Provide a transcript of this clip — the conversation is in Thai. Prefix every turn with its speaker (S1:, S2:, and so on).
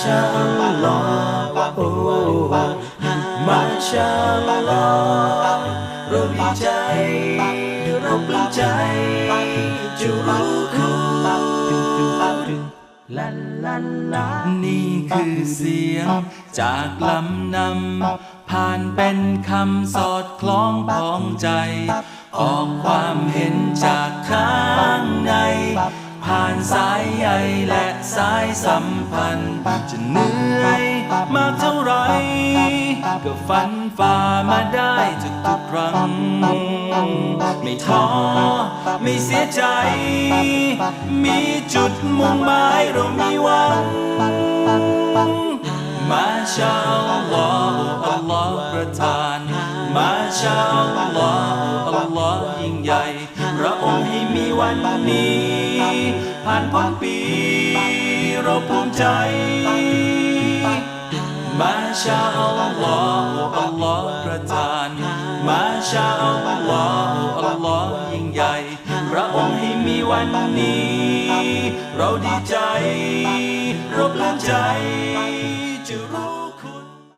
S1: ชาลอฮ์โอ้มาชาลอเราดีใจเราปลื้มใจจะรู้คุณลาลาลา
S2: นี่คือเสียง จากลำนำผ่านเป็นคำสอดคล้องของใจ ออกความเห็นจากข้า ผ่านสายใยและสายสัมพันธ์ จะเหนื่อยมากเท่าไร ก็ฝันฝ่ามาได้ทุกๆครั้ง ไม่ท้อไม่เสียใจ มีจุดมุ่งหมายเรามีหวัง มาชาอัลลอฮ์อัลลอฮ์ประทาน มาชาอัลลอฮ์อัลลอฮ์ยิ่งใหญ่พระองค์ให้มีวันนี้ ผ่านพ้นปี เราภูมิใจมาชาอัลลอฮ์อัลลอฮ์ประทานมาชาอัลลอฮ์อัลลอฮ์ยิ่งใหญ่พระองค์ให้มีวันนี้ เราดีใจ เราปลื้มใจ